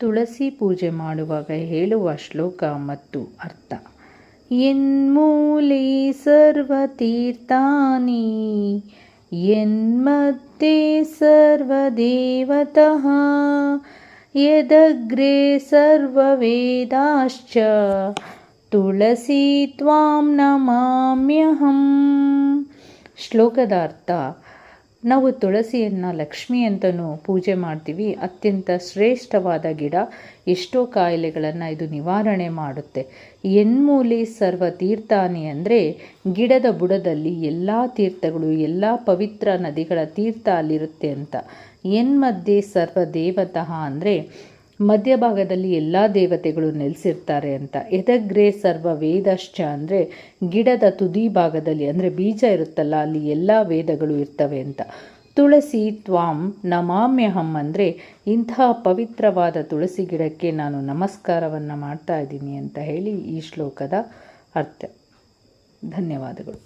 ತುಳಸಿ ಪೂಜೆ ಮಾಡುವಾಗ ಹೇಳುವ ಶ್ಲೋಕ ಮತ್ತು ಅರ್ಥ. ಎನ್ಮೂಲೆ ಸರ್ವತೀರ್ಥಾನಿ ಯನ್ಮಧ್ಯೆ ಸರ್ವದೇವತಃ ಯದಗ್ರೆ ಸರ್ವವೇದಾಶ್ಚ ತುಳಸಿ ತ್ವಾಂ ನಮಾಮ್ಯಹಂ. ಶ್ಲೋಕದ ಅರ್ಥ ನಾವು ತುಳಸಿಯನ್ನು ಲಕ್ಷ್ಮಿ ಅಂತಲೂ ಪೂಜೆ ಮಾಡ್ತೀವಿ. ಅತ್ಯಂತ ಶ್ರೇಷ್ಠವಾದ ಗಿಡ. ಎಷ್ಟೋ ಕಾಯಿಲೆಗಳನ್ನು ಇದು ನಿವಾರಣೆ ಮಾಡುತ್ತೆ. ಎನ್ಮೂಲಿ ಸರ್ವ ತೀರ್ಥಾನಿ ಅಂದರೆ ಗಿಡದ ಬುಡದಲ್ಲಿ ಎಲ್ಲ ತೀರ್ಥಗಳು, ಎಲ್ಲ ಪವಿತ್ರ ನದಿಗಳ ತೀರ್ಥ ಅಲ್ಲಿರುತ್ತೆ ಅಂತ. ಎನ್ಮಧ್ಯೆ ಸರ್ವ ದೇವತಃ ಅಂದರೆ ಮಧ್ಯಭಾಗದಲ್ಲಿ ಎಲ್ಲ ದೇವತೆಗಳು ನೆಲೆಸಿರ್ತಾರೆ ಅಂತ. ಎದಗ್ರೆ ಸರ್ವ ವೇದಶ್ಚ ಅಂದರೆ ಗಿಡದ ತುದಿ ಭಾಗದಲ್ಲಿ ಅಂದರೆ ಬೀಜ ಇರುತ್ತಲ್ಲ, ಅಲ್ಲಿ ಎಲ್ಲ ವೇದಗಳು ಇರ್ತವೆ ಅಂತ. ತುಳಸಿ ತ್ವಾಂ ನಮಾಮ್ಯಹಂ ಅಂದರೆ ಇಂತಹ ಪವಿತ್ರವಾದ ತುಳಸಿ ಗಿಡಕ್ಕೆ ನಾನು ನಮಸ್ಕಾರವನ್ನು ಮಾಡ್ತಾ ಇದ್ದೀನಿ ಅಂತ ಹೇಳಿ ಈ ಶ್ಲೋಕದ ಅರ್ಥ. ಧನ್ಯವಾದಗಳು.